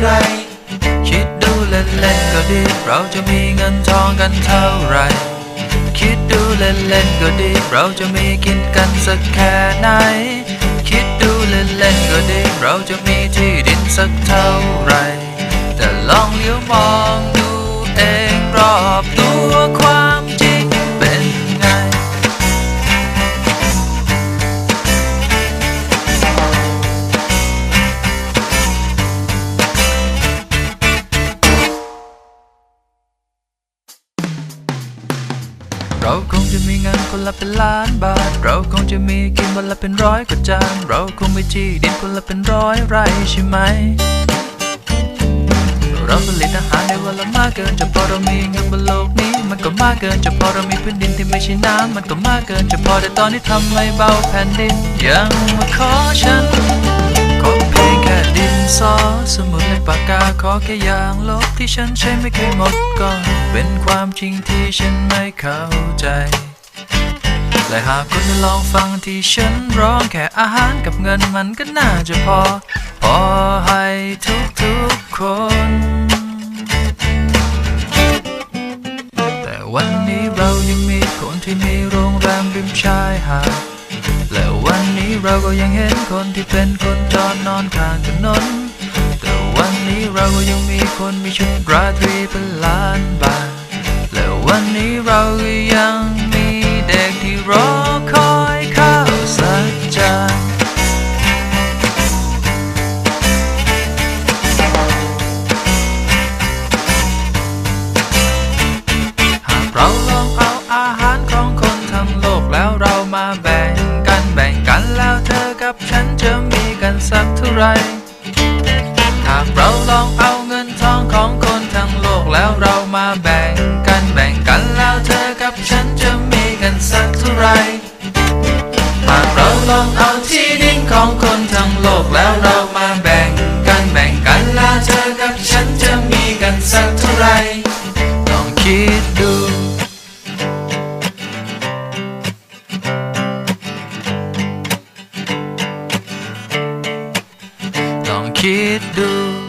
ไร คิดดูเล่นๆก็ดี เราจะมีเงินทองกันเท่าไร คิดดูเล่นๆก็ดี เราจะมีกินกันสักแค่ไหน คิดดูเล่นๆก็ดี เราจะมีที่ดินสักเท่าไร แต่ลองเลี้ยวมอง เราคงจะมีเงินคนละเป็นล้านบาท เราคงจะมีกินวันละเป็นร้อยกว่าจานเราคงมีที่ดินคนละเป็นร้อยไร่ใช่ไหม เราผลิตอาหารในวันละมากเกินจะพอเรามีเงินบนโลกนี้ มันก็มากเกินจะพอเรามีพื้นดินที่ไม่ใช่น้ำมันก็มากเกินจะพอแต่ตอนนี้ทำไมเบาแผ่นดินยังมาขอฉันขอเพียงแค่ดินสอเสมุดและปา กาขอแค่อย่างลบที่ฉันใช้ไม่เคยหมดก่อน เป็นความจริงที่ฉันไม่เข้าใจ และหากคุณลองฟังที่ฉันร้องแค่อาหารกับเงินมันก็น่าจะพอ พอให้ทุกทุกๆคน แต่วันนี้เรายังมีคนที่มีโรงแรมริมชายหาดและวันนี้เราก็ยังเห็นคนที่เป็นคนจอดนอนข้างถนน นี้เรายังมีคนมีชุดราตรีเป็นล้านบาท และวันนี้เราก็ยังมีเด็กที่รอคอยข้าวสักจานหากเราลองเอาอาหารของคนทั้งโลกแล้วเรามาแบ่งกันแบ่งกันแล้วเธอกับฉันจะมีกันสักเท่าไหร่ หากเราลองเอาเงินทองของคนทั้งโลกแล้วเรามาแบ่งกันแบ่งกันแล้วเธอกับฉันจะมีกันสักเท่าไรหากเราลองเอาที่ดินของคนทั้งโลกแล้วเรามา ลองคิดดู